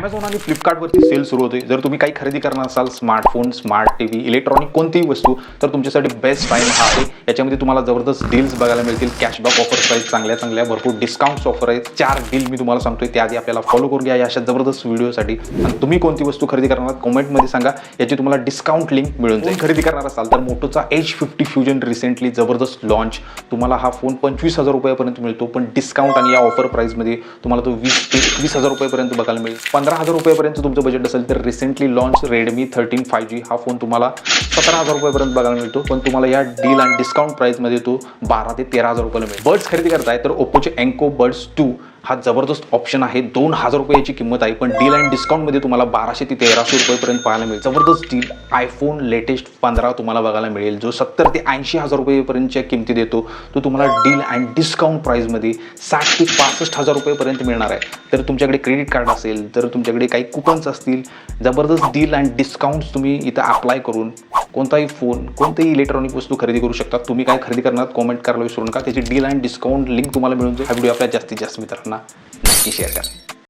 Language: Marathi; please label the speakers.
Speaker 1: ॲमेझॉन आणि फ्लिपकार्टवरती सेल सुरू होते. जर तुम्ही काही खरेदी करणार असाल smartphone smart T V electronic कोणतीही वस्तू तर तुमच्यासाठी बेस्ट टाईम हा आहे. याच्यामध्ये तुम्हाला जबरदस्त डील्स बघायला मिळतील. कॅशबॅक ऑफर्स आहेत चांगल्या चांगल्या भरपूर डिस्काउंट्स ऑफर आहेत. चार डील मी तुम्हाला सांगतोय त्याआधी आपल्याला फॉलो करून घ्या या अशा जबरदस्त व्हिडिओसाठी आणि तुम्ही कोणती वस्तू खरेदी करणार कमेंटमध्ये सांगा. याची तुम्हाला डिस्काउंट लिंक मिळून जाईल. खरेदी करणार असाल तर मोटोचा एच फिफ्टी फ्युजन रिसेंटली जबरदस्त लॉन्च तुम्हाला हा फोन पंचवीस हजार रुपयापर्यंत मिळतो पण डिस्काउंट आणि या ऑफर प्राईसमध्ये तुम्हाला तो वीस ते वीस हजार रुपयापर्यंत बघायला मिळेल. पंधरा हजार रुपयापर्यंत तुमचं बजेट असेल तर recently launch Redmi thirteen five G हा फोन तुम्हाला सतरा हजार रुपयापर्यंत बघायला मिळतो. पण तुम्हाला या डील आणि डिस्काउंट प्राईसमध्ये तो बारा ते तेरा हजार रुपयाला मिळेल. बर्ड्स खरेदी करताय तर ओप्पोचे अँको बर्ड्स टू हा जबरदस्त ऑप्शन आहे. दोन हजार रुपयाची किंमत आहे. पण डील अँड डिस्काउंटमध्ये तुम्हाला बाराशे ते तेराशे रुपयेपर्यंत पाहायला मिळेल. जबरदस्त डील आयफोन लेटेस्ट पंधरा तुम्हाला बघायला मिळेल. जो सत्तर ते ऐंशी हजार रुपयेपर्यंतच्या किमती देतो तो तुम्हाला डील अँड डिस्काउंट प्राईजमध्ये साठ ते पासष्ट हजार रुपयेपर्यंत मिळणार आहे. तर तुमच्याकडे क्रेडिट कार्ड असेल तर तुमच्याकडे काही कुपन्स असतील जबरदस्त डील अँड डिस्काउंट्स तुम्ही इथं अप्लाय करून कोणताही फोन कोणतीही इलेक्ट्रॉनिक वस्तू खरेदी करू शकता. तुम्ही काय खरेदी करणार? कॉमेंट करायला विसरू नका. त्याची डील अँड डिस्काउंट लिंक तुम्हाला मिळून जाईल. हा व्हिडिओ आपल्या जास्तीत जास्त मित्रांना नक्की शेअर करा.